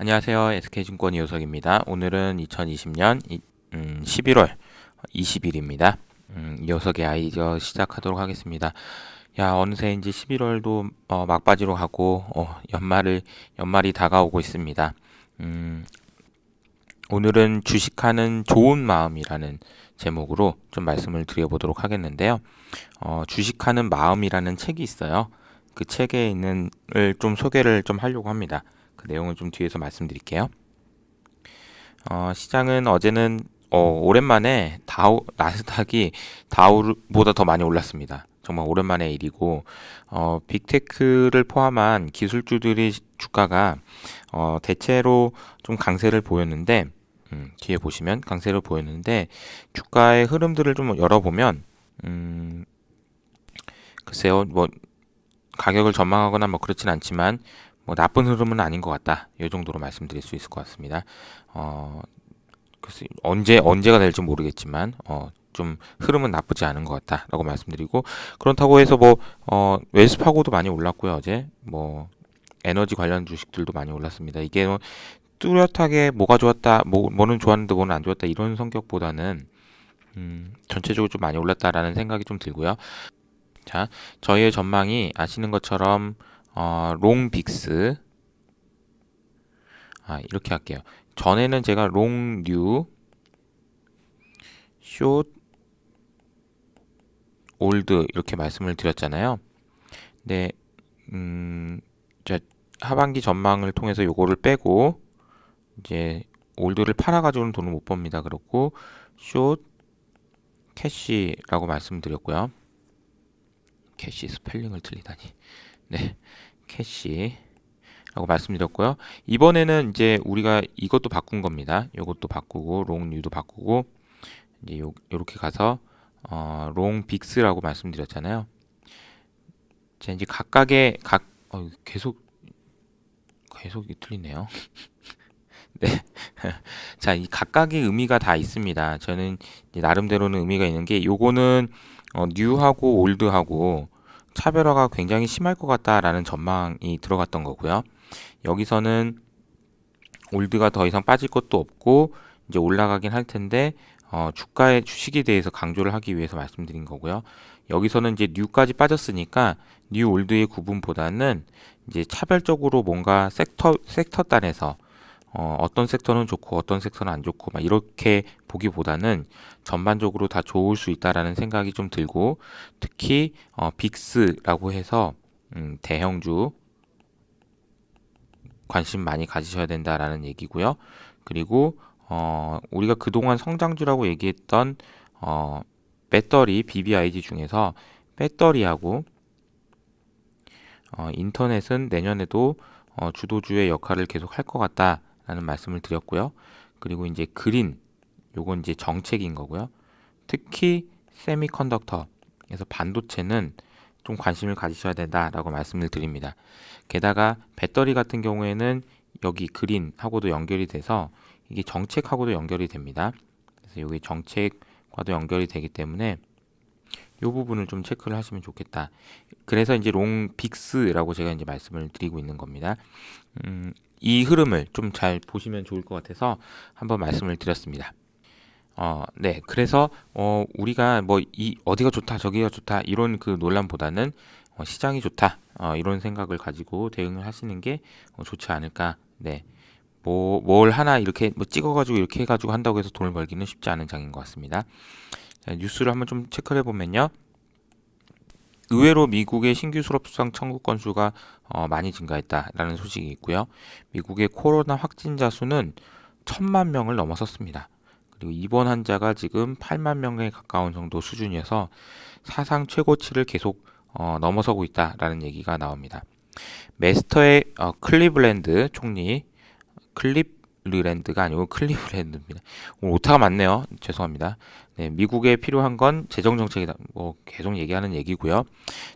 안녕하세요. SK증권 이호석입니다. 오늘은 2020년 이- 음, 11월 20일입니다. 음, 이호석의 아이디어 시작하도록 하겠습니다. 야, 어느새인지 11월도 어, 막바지로 가고 어, 연말을 연말이 다가오고 있습니다. 음, 오늘은 주식하는 좋은 마음이라는 제목으로 좀 말씀을 드려보도록 하겠는데요. 어, 주식하는 마음이라는 책이 있어요. 그 책에 있는을 좀 소개를 좀 하려고 합니다. 그 내용은 좀 뒤에서 말씀드릴게요. 어, 시장은 어제는 어, 오랜만에 다우 나스닥이 다우보다 더 많이 올랐습니다. 정말 오랜만의 일이고 어, 빅테크를 포함한 기술주들의 주가가 어, 대체로 좀 강세를 보였는데 음, 뒤에 보시면 강세를 보였는데 주가의 흐름들을 좀 열어보면 음, 글쎄요 뭐 가격을 전망하거나 뭐 그렇진 않지만 뭐 나쁜 흐름은 아닌 것 같다. 이 정도로 말씀드릴 수 있을 것 같습니다. 어, 글쎄 언제 언제가 될지 모르겠지만 어, 좀 흐름은 나쁘지 않은 것 같다라고 말씀드리고 그렇다고 해서 뭐 어, 웰스파고도 많이 올랐고요 어제 뭐 에너지 관련 주식들도 많이 올랐습니다. 이게 뭐 뚜렷하게 뭐가 좋았다, 뭐 뭐는 좋았는데 뭐는 안 좋았다 이런 성격보다는 음, 전체적으로 좀 많이 올랐다라는 생각이 좀 들고요. 자, 저희의 전망이 아시는 것처럼 어, 롱빅스 아, 이렇게 할게요. 전에는 제가 롱뉴 숏 올드 이렇게 말씀을 드렸잖아요. 네, 음, 자, 하반기 전망을 통해서 요거를 빼고 이제 올드를 팔아 가지고는 돈을 못 법니다. 그렇고 숏 캐시라고 말씀드렸고요. 캐시 스펠링을 틀리다니. 네, 캐시라고 말씀드렸고요. 이번에는 이제 우리가 이것도 바꾼 겁니다. 이것도 바꾸고 롱뉴도 바꾸고 이제 요 요렇게 가서 어, 롱 빅스라고 말씀드렸잖아요. 자, 이제 각각의 각 어, 계속 계속 이 틀리네요. 네. 자, 이 각각의 의미가 다 있습니다. 저는 나름대로는 의미가 있는 게 요거는 어, 뉴하고 올드하고 차별화가 굉장히 심할 것 같다라는 전망이 들어갔던 거고요. 여기서는 올드가 더 이상 빠질 것도 없고 이제 올라가긴 할 텐데 어, 주가의 주식에 대해서 강조를 하기 위해서 말씀드린 거고요. 여기서는 이제 뉴까지 빠졌으니까 뉴 올드의 구분보다는 이제 차별적으로 뭔가 섹터 섹터 단에서 어, 어떤 섹터는 좋고 어떤 섹터는 안 좋고 막 이렇게 보기보다는 전반적으로 다 좋을 수 있다라는 생각이 좀 들고 특히 어, 빅스라고 해서 음, 대형주 관심 많이 가지셔야 된다라는 얘기고요. 그리고 어, 우리가 그동안 성장주라고 얘기했던 어, 배터리 BBIG 중에서 배터리하고 어, 인터넷은 내년에도 어, 주도주의 역할을 계속 할 것 같다 라는 말씀을 드렸고요. 그리고 이제 그린 요건 이제 정책인 거고요. 특히 세미컨덕터에서 반도체는 좀 관심을 가지셔야 된다라고 말씀을 드립니다. 게다가 배터리 같은 경우에는 여기 그린하고도 연결이 돼서 이게 정책하고도 연결이 됩니다. 그래서 여기 정책과도 연결이 되기 때문에 이 부분을 좀 체크를 하시면 좋겠다. 그래서 이제 롱 빅스라고 제가 이제 말씀을 드리고 있는 겁니다. 음, 이 흐름을 좀 잘 보시면 좋을 것 같아서 한번 말씀을 드렸습니다. 어, 네. 그래서 어, 우리가 뭐 이 어디가 좋다, 저기가 좋다 이런 그 논란보다는 어, 시장이 좋다 어, 이런 생각을 가지고 대응을 하시는 게 어, 좋지 않을까. 네. 뭐 뭘 하나 이렇게 뭐 찍어가지고 이렇게 해가지고 한다고 해서 돈을 벌기는 쉽지 않은 장인 것 같습니다. 자, 뉴스를 한번 좀 체크를 해보면요. 의외로 미국의 신규 수업상 청구 건수가 어, 많이 증가했다라는 소식이 있고요. 미국의 코로나 확진자 수는 천만 명을 넘어섰습니다. 그리고 입원 환자가 지금 8만 명에 가까운 정도 수준이어서 사상 최고치를 계속 어, 넘어서고 있다라는 얘기가 나옵니다. 메스터의 어, 클리블랜드 총리 클립 르랜드가 아니고 클리블랜드입니다. 오늘 오타가 많네요. 죄송합니다. 네, 미국에 필요한 건 재정 정책이다. 뭐 계속 얘기하는 얘기고요.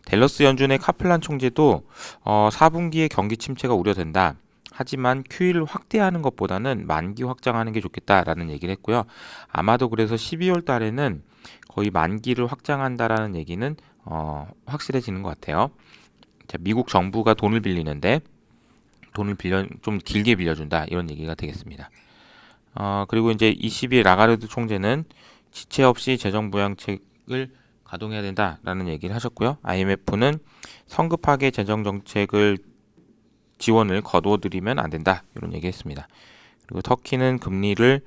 델러스 연준의 카플란 총재도 어, 4분기에 경기 침체가 우려된다. 하지만 QE를 확대하는 것보다는 만기 확장하는 게 좋겠다라는 얘기를 했고요. 아마도 그래서 12월 달에는 거의 만기를 확장한다라는 얘기는 어, 확실해지는 것 같아요. 자, 미국 정부가 돈을 빌리는데 돈을 빌려 좀 길게 빌려준다 이런 얘기가 되겠습니다. 어, 그리고 이제 20일 라가르드 총재는 지체 없이 재정 부양책을 가동해야 된다라는 얘기를 하셨고요. IMF는 성급하게 재정 정책을 지원을 거두어들이면 안 된다 이런 얘기했습니다. 그리고 터키는 금리를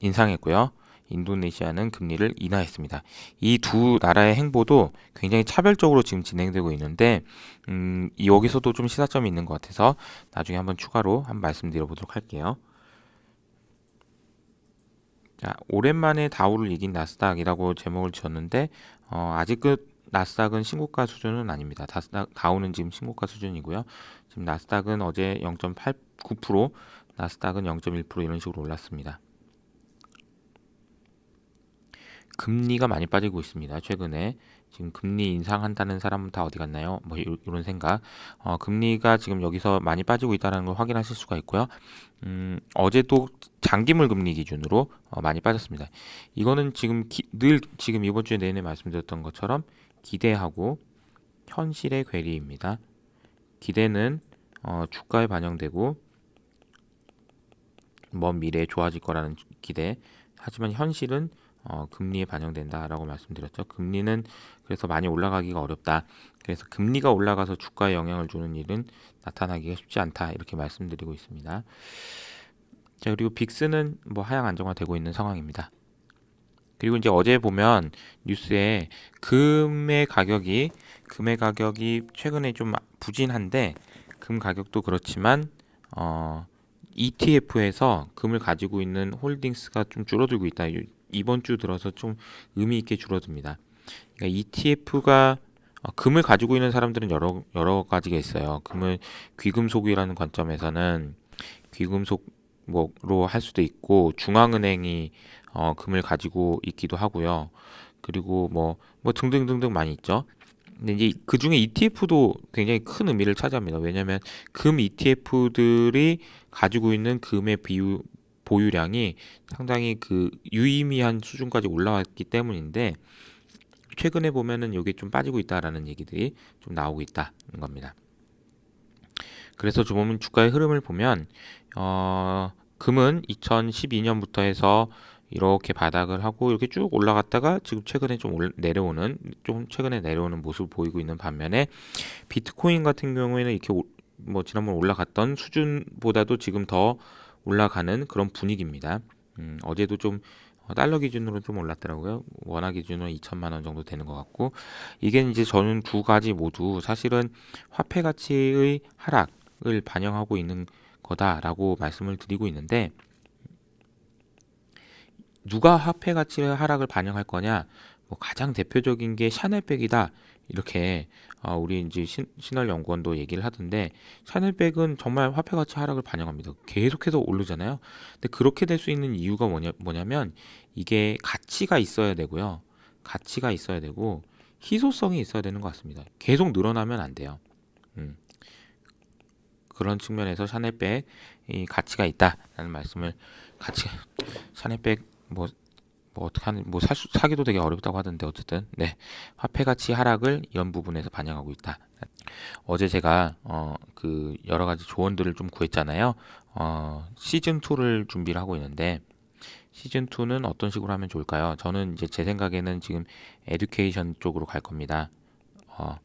인상했고요. 인도네시아는 금리를 인하했습니다. 이 두 나라의 행보도 굉장히 차별적으로 지금 진행되고 있는데 음, 여기서도 좀 시사점이 있는 것 같아서 나중에 한번 추가로 한 말씀드려 보도록 할게요. 자, 오랜만에 다우를 이긴 나스닥이라고 제목을 지었는데 어, 아직 그 나스닥은 신고가 수준은 아닙니다. 다스닥, 다우는 지금 신고가 수준이고요. 지금 나스닥은 어제 0.89%, 나스닥은 0.1% 이런 식으로 올랐습니다. 금리가 많이 빠지고 있습니다. 최근에 지금 금리 인상한다는 사람은 다 어디 갔나요? 뭐 이런 생각. 어, 금리가 지금 여기서 많이 빠지고 있다는 걸 확인하실 수가 있고요. 음, 어제도 장기물 금리 기준으로 어, 많이 빠졌습니다. 이거는 지금 기, 늘 지금 이번 주에 내내 말씀드렸던 것처럼 기대하고 현실의 괴리입니다. 기대는 어, 주가에 반영되고 먼 미래에 좋아질 거라는 기대. 하지만 현실은 어, 금리에 반영된다라고 말씀드렸죠. 금리는 그래서 많이 올라가기가 어렵다. 그래서 금리가 올라가서 주가에 영향을 주는 일은 나타나기가 쉽지 않다. 이렇게 말씀드리고 있습니다. 자, 그리고 빅스는 뭐 하향 안정화되고 있는 상황입니다. 그리고 이제 어제 보면 뉴스에 금의 가격이 금의 가격이 최근에 좀 부진한데 금 가격도 그렇지만 어 ETF에서 금을 가지고 있는 홀딩스가 좀 줄어들고 있다. 이번 주 들어서 좀 의미 있게 줄어듭니다. 그러니까 ETF가 어, 금을 가지고 있는 사람들은 여러 여러 가지가 있어요. 금을 귀금속이라는 관점에서는 귀금속으로 할 수도 있고 중앙은행이 어, 금을 가지고 있기도 하고요. 그리고 뭐뭐 뭐 등등등등 많이 있죠. 근데 이제 그 중에 ETF도 굉장히 큰 의미를 차지합니다. 왜냐하면 금 ETF들이 가지고 있는 금의 비율 보유량이 상당히 그 유의미한 수준까지 올라왔기 때문인데 최근에 보면은 이게 좀 빠지고 있다라는 얘기들이 좀 나오고 있다는 겁니다. 그래서 좀 주가의 흐름을 보면 어, 금은 2012년부터 해서 이렇게 바닥을 하고 이렇게 쭉 올라갔다가 지금 최근에 좀 내려오는 좀 최근에 내려오는 모습을 보이고 있는 반면에 비트코인 같은 경우에는 이렇게 뭐 지난번 올라갔던 수준보다도 지금 더 올라가는 그런 분위기입니다. 음, 어제도 좀 어, 달러 기준으로 좀 올랐더라고요. 원화 기준으로 2천만 원 정도 되는 것 같고 이게 이제 저는 두 가지 모두 사실은 화폐 가치의 하락을 반영하고 있는 거다라고 말씀을 드리고 있는데 누가 화폐 가치의 하락을 반영할 거냐? 뭐 가장 대표적인 게 샤넬백이다. 이렇게 어, 우리 이제 신, 신월 연구원도 얘기를 하던데 샤넬백은 정말 화폐 가치 하락을 반영합니다. 계속해서 오르잖아요. 근데 그렇게 될 수 있는 이유가 뭐냐, 뭐냐면 이게 가치가 있어야 되고요. 가치가 있어야 되고 희소성이 있어야 되는 것 같습니다. 계속 늘어나면 안 돼요. 음. 그런 측면에서 샤넬백이 가치가 있다라는 말씀을 같이 샤넬백 뭐 뭐 어떻게 하는 뭐 사, 사기도 되게 어렵다고 하던데 어쨌든 네 화폐 가치 하락을 이런 부분에서 반영하고 있다. 어제 제가 어 그 여러 가지 조언들을 좀 구했잖아요. 어 시즌 2를 준비를 하고 있는데 시즌 2는 어떤 식으로 하면 좋을까요? 저는 이제 제 생각에는 지금 에듀케이션 쪽으로 갈 겁니다. 어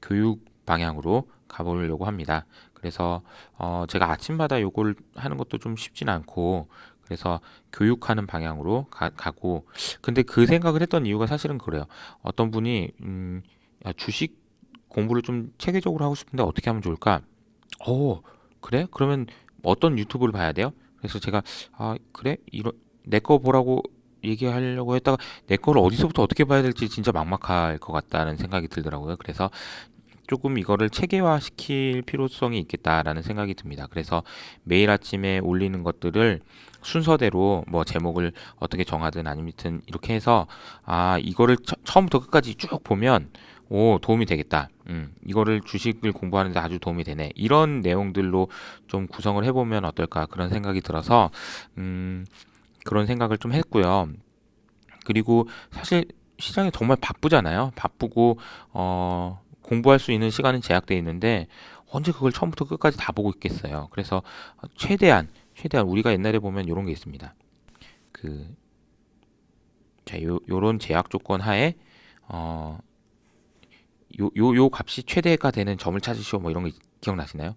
교육 방향으로 가보려고 합니다. 그래서 어 제가 아침마다 요걸 하는 것도 좀 쉽진 않고 그래서 교육하는 방향으로 가, 고 근데 그 생각을 했던 이유가 사실은 그래요. 어떤 분이 음, 야, 주식 공부를 좀 체계적으로 하고 싶은데 어떻게 하면 좋을까? 어 그래? 그러면 어떤 유튜브를 봐야 돼요? 그래서 제가 아 그래 이런 내 거 보라고 얘기하려고 했다가 내 거를 어디서부터 어떻게 봐야 될지 진짜 막막할 것 같다는 생각이 들더라고요. 그래서 조금 이거를 체계화 시킬 필요성이 있겠다라는 생각이 듭니다. 그래서 매일 아침에 올리는 것들을 순서대로 뭐 제목을 어떻게 정하든 아니면 이렇게 해서 아 이거를 처, 음부터 끝까지 쭉 보면 오 도움이 되겠다. 음, 이거를 주식을 공부하는데 아주 도움이 되네. 이런 내용들로 좀 구성을 해보면 어떨까 그런 생각이 들어서 음, 그런 생각을 좀 했고요. 그리고 사실 시장이 정말 바쁘잖아요. 바쁘고 어 공부할 수 있는 시간은 제약되어 있는데 언제 그걸 처음부터 끝까지 다 보고 있겠어요. 그래서 최대한 최대한 우리가 옛날에 보면 이런 게 있습니다. 그 자, 요 요런 제약 조건 하에 어 요 요 요 값이 최대가 되는 점을 찾으시오 뭐 이런 거 기억나시나요?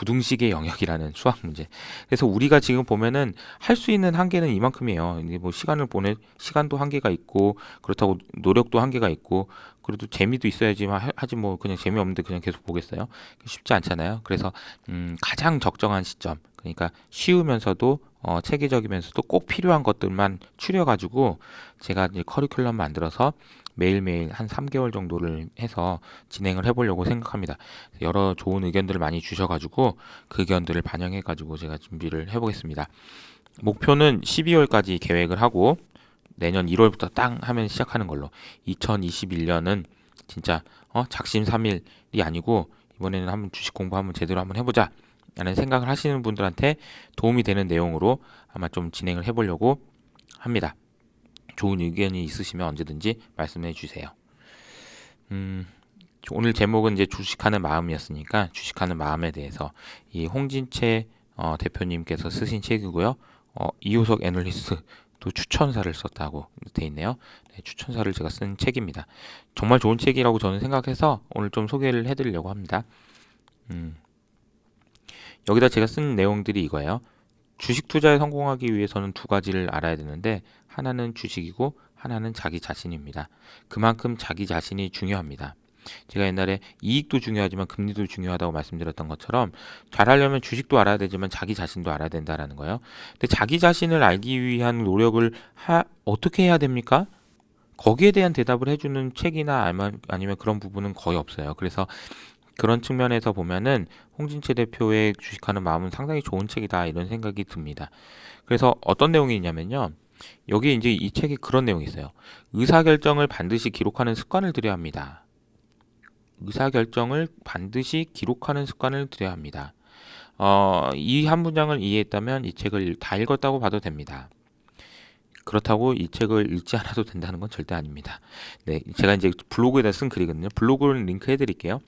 부등식의 영역이라는 수학 문제. 그래서 우리가 지금 보면은 할 수 있는 한계는 이만큼이에요. 이제 뭐 시간을 보내 시간도 한계가 있고 그렇다고 노력도 한계가 있고 그래도 재미도 있어야지만 하- 하지 뭐 그냥 재미없는데 그냥 계속 보겠어요. 쉽지 않잖아요. 그래서 음, 가장 적정한 시점 그러니까 쉬우면서도 어, 체계적이면서도 꼭 필요한 것들만 추려가지고 제가 이제 커리큘럼 만들어서 매일매일 한 3개월 정도를 해서 진행을 해보려고 생각합니다. 여러 좋은 의견들을 많이 주셔가지고 그 의견들을 반영해가지고 제가 준비를 해보겠습니다. 목표는 12월까지 계획을 하고 내년 1월부터 땅 하면 시작하는 걸로 2021년은 진짜 어, 작심삼일이 아니고 이번에는 한번 주식 공부 한번 제대로 한번 해보자 라는 생각을 하시는 분들한테 도움이 되는 내용으로 아마 좀 진행을 해보려고 합니다. 좋은 의견이 있으시면 언제든지 말씀해 주세요. 음, 오늘 제목은 이제 주식하는 마음이었으니까 주식하는 마음에 대해서 이 홍진채 어, 대표님께서 쓰신 책이고요. 어, 이효석 애널리스트도 추천사를 썼다고 돼 있네요. 네, 추천사를 제가 쓴 책입니다. 정말 좋은 책이라고 저는 생각해서 오늘 좀 소개를 해드리려고 합니다. 음, 여기다 제가 쓴 내용들이 이거예요. 주식 투자에 성공하기 위해서는 두 가지를 알아야 되는데 하나는 주식이고 하나는 자기 자신입니다. 그만큼 자기 자신이 중요합니다. 제가 옛날에 이익도 중요하지만 금리도 중요하다고 말씀드렸던 것처럼 잘하려면 주식도 알아야 되지만 자기 자신도 알아야 된다라는 거예요. 근데 자기 자신을 알기 위한 노력을 하, 어떻게 해야 됩니까? 거기에 대한 대답을 해주는 책이나 아니면, 그런 부분은 거의 없어요. 그래서 그런 측면에서 보면은 홍진채 대표의 주식하는 마음은 상당히 좋은 책이다 이런 생각이 듭니다. 그래서 어떤 내용이 있냐면요. 여기 이제 이 책에 그런 내용이 있어요. 의사결정을 반드시 기록하는 습관을 들여야 합니다. 의사결정을 반드시 기록하는 습관을 들여야 합니다. 어, 이 한 문장을 이해했다면 이 책을 다 읽었다고 봐도 됩니다. 그렇다고 이 책을 읽지 않아도 된다는 건 절대 아닙니다. 네, 제가 이제 블로그에다 쓴 글이거든요. 블로그를 링크 해 드릴게요.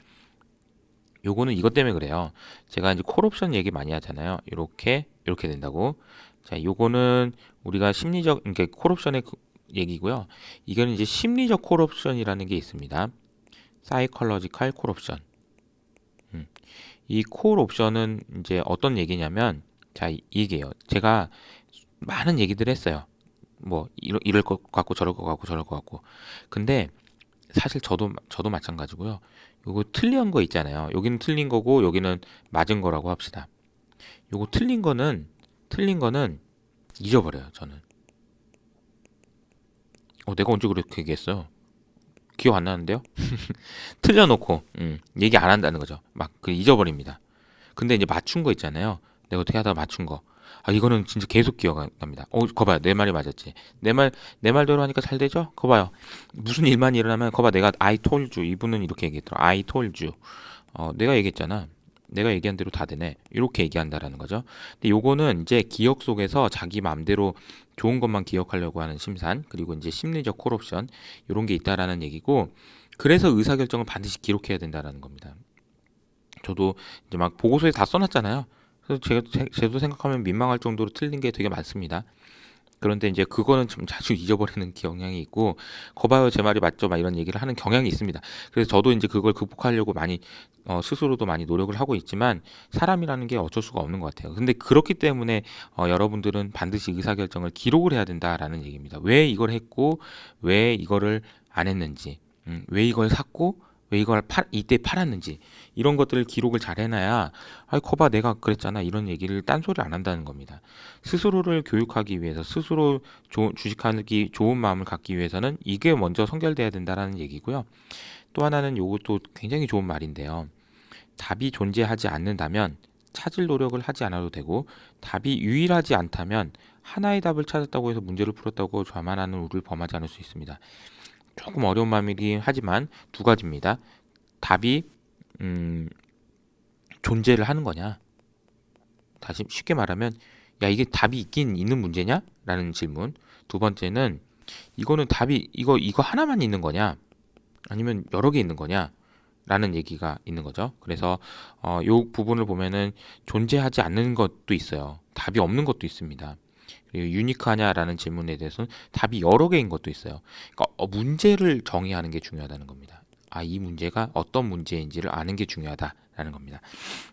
요거는 이것 때문에 그래요. 제가 이제 콜옵션 얘기 많이 하잖아요. 이렇게 이렇게 된다고. 자, 요거는 우리가 심리적 그러니까 콜옵션의 그 얘기고요. 이거는 이제 심리적 콜옵션이라는 게 있습니다. 사이컬러지컬 콜옵션. 음. 이 콜옵션은 이제 어떤 얘기냐면 자, 이- 이게요. 제가 많은 얘기들 했어요. 뭐 이럴, 이럴 것 같고 저럴 것 같고 저럴 것 같고. 근데 사실 저도 저도 마찬가지고요. 요거 틀린 거 있잖아요. 여기는 틀린 거고 여기는 맞은 거라고 합시다. 요거 틀린 거는 틀린 거는 잊어버려요. 저는. 어, 내가 언제 그렇게 얘기했어요? 기억 안 나는데요? 틀려놓고 음, 얘기 안 한다는 거죠. 막 그 잊어버립니다. 근데 이제 맞춘 거 있잖아요. 내가 어떻게 하다 가 맞춘 거. 아 이거는 진짜 계속 기억납니다. 어, 거 봐요. 내 말이 맞았지. 내 말 내 말대로 하니까 잘 되죠? 거 봐요. 무슨 일만 일어나면 거 봐. 내가 I told you. 이분은 이렇게 얘기했더라. I told you. 어, 내가 얘기했잖아. 내가 얘기한 대로 다 되네. 이렇게 얘기한다라는 거죠. 근데 요거는 이제 기억 속에서 자기 마음대로 좋은 것만 기억하려고 하는 심산 그리고 이제 심리적 콜옵션 이런 게 있다라는 얘기고 그래서 의사 결정을 반드시 기록해야 된다라는 겁니다. 저도 이제 막 보고서에 다 써놨잖아요. 그래서 제가 제- 제도 생각하면 민망할 정도로 틀린 게 되게 많습니다. 그런데 이제 그거는 좀 자주 잊어버리는 경향이 있고 거봐요 제 말이 맞죠 막 이런 얘기를 하는 경향이 있습니다. 그래서 저도 이제 그걸 극복하려고 많이 어, 스스로도 많이 노력을 하고 있지만 사람이라는 게 어쩔 수가 없는 것 같아요. 근데 그렇기 때문에 어, 여러분들은 반드시 의사결정을 기록을 해야 된다라는 얘기입니다. 왜 이걸 했고 왜 이거를 안 했는지, 음, 왜 이걸 샀고 왜 이걸 팔, 이때 팔았는지 이런 것들을 기록을 잘 해놔야 아이 거봐 내가 그랬잖아 이런 얘기를 딴소리 안 한다는 겁니다. 스스로를 교육하기 위해서 스스로 조, 주식하기 좋은 마음을 갖기 위해서는 이게 먼저 선결돼야 된다라는 얘기고요. 또 하나는 요것도 굉장히 좋은 말인데요. 답이 존재하지 않는다면 찾을 노력을 하지 않아도 되고 답이 유일하지 않다면 하나의 답을 찾았다고 해서 문제를 풀었다고 자만하는 우를 범하지 않을 수 있습니다. 조금 어려운 마음이긴 하지만 두 가지입니다. 답이 음, 존재를 하는 거냐? 다시 쉽게 말하면 야 이게 답이 있긴 있는 문제냐? 라는 질문. 두 번째는 이거는 답이 이거 이거 하나만 있는 거냐? 아니면 여러 개 있는 거냐? 라는 얘기가 있는 거죠. 그래서 어, 요 부분을 보면은 존재하지 않는 것도 있어요. 답이 없는 것도 있습니다. 그리고 유니크하냐라는 질문에 대해서는 답이 여러 개인 것도 있어요. 그러니까 어, 문제를 정의하는 게 중요하다는 겁니다. 아, 이 문제가 어떤 문제인지를 아는 게 중요하다라는 겁니다.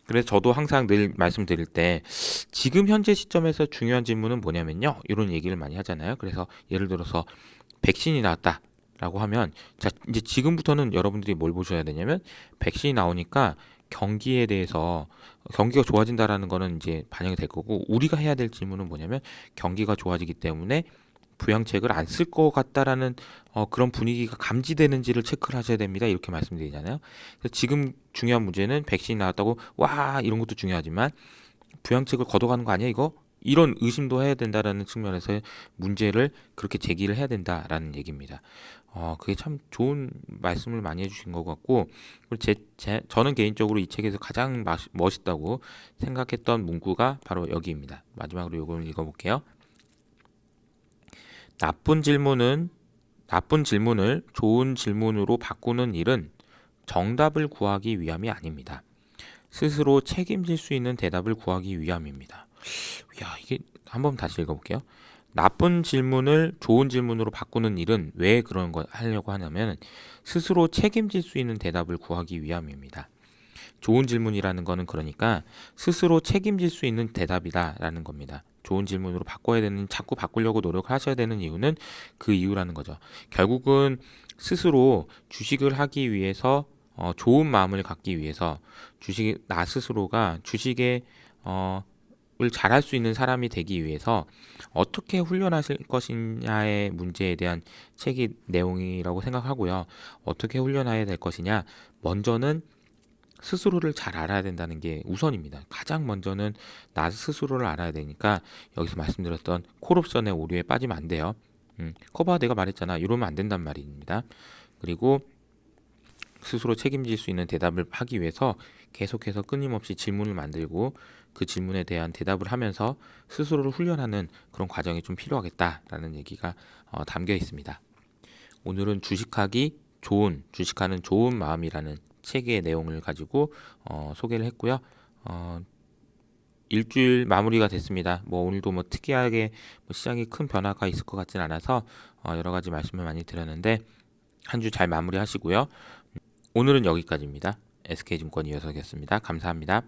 그래서 저도 항상 늘 말씀드릴 때 지금 현재 시점에서 중요한 질문은 뭐냐면요. 이런 얘기를 많이 하잖아요. 그래서 예를 들어서 백신이 나왔다. 라고 하면 자 이제 지금부터는 여러분들이 뭘 보셔야 되냐면 백신이 나오니까 경기에 대해서 경기가 좋아진다라는 거는 이제 반영이 될 거고 우리가 해야 될 질문은 뭐냐면 경기가 좋아지기 때문에 부양책을 안 쓸 것 같다라는 어, 그런 분위기가 감지되는지를 체크를 하셔야 됩니다. 이렇게 말씀드리잖아요. 지금 중요한 문제는 백신이 나왔다고 와 이런 것도 중요하지만 부양책을 걷어가는 거 아니야 이거? 이런 의심도 해야 된다라는 측면에서 문제를 그렇게 제기를 해야 된다라는 얘기입니다. 어, 그게 참 좋은 말씀을 많이 해주신 것 같고, 그리고 제, 제, 저는 개인적으로 이 책에서 가장 마, 멋있다고 생각했던 문구가 바로 여기입니다. 마지막으로 이걸 읽어볼게요. 나쁜 질문은, 나쁜 질문을 좋은 질문으로 바꾸는 일은 정답을 구하기 위함이 아닙니다. 스스로 책임질 수 있는 대답을 구하기 위함입니다. 야, 이게 한번 다시 읽어볼게요. 나쁜 질문을 좋은 질문으로 바꾸는 일은 왜 그런 거 하려고 하냐면 스스로 책임질 수 있는 대답을 구하기 위함입니다. 좋은 질문이라는 거는 그러니까 스스로 책임질 수 있는 대답이다라는 겁니다. 좋은 질문으로 바꿔야 되는 자꾸 바꾸려고 노력하셔야 되는 이유는 그 이유라는 거죠. 결국은 스스로 주식을 하기 위해서 어, 좋은 마음을 갖기 위해서 주식 나 스스로가 주식에 어, 을 잘할 수 있는 사람이 되기 위해서 어떻게 훈련하실 것이냐의 문제에 대한 책이 내용이라고 생각하고요. 어떻게 훈련해야 될 것이냐. 먼저는 스스로를 잘 알아야 된다는 게 우선입니다. 가장 먼저는 나 스스로를 알아야 되니까 여기서 말씀드렸던 콜옵션의 오류에 빠지면 안 돼요. 음, 커버 내가 말했잖아. 이러면 안 된단 말입니다. 그리고 스스로 책임질 수 있는 대답을 하기 위해서 계속해서 끊임없이 질문을 만들고 그 질문에 대한 대답을 하면서 스스로를 훈련하는 그런 과정이 좀 필요하겠다라는 얘기가 어, 담겨 있습니다. 오늘은 주식하기 좋은 주식하는 좋은 마음이라는 책의 내용을 가지고 어, 소개를 했고요. 어, 일주일 마무리가 됐습니다. 뭐 오늘도 뭐 특이하게 뭐 시장이 큰 변화가 있을 것 같진 않아서 어, 여러 가지 말씀을 많이 드렸는데 한 주 잘 마무리하시고요. 오늘은 여기까지입니다. SK증권 이어서겠습니다. 감사합니다.